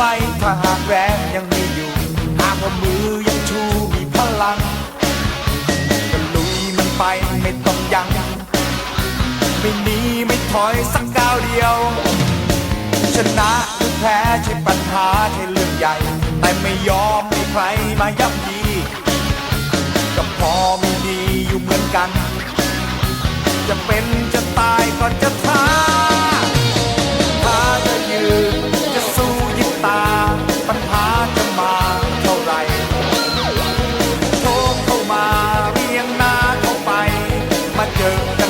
ไม่ถ้าหากแรงยังมีอยู่ หากว่ามือยังชูมีพลังก็ลุยมันไปไม่ต้องยัง้งไม่หนีไม่ถอยสักก้าวเดียว ชนะหรือแพ้ใช่ปัญหาใช่เรื่องใหญ่ แต่ไม่ยอมให้ใครมาย่ำยีก็พอมีดีอยู่เหมือนกัน จะเป็นจะตายก็จะ girl.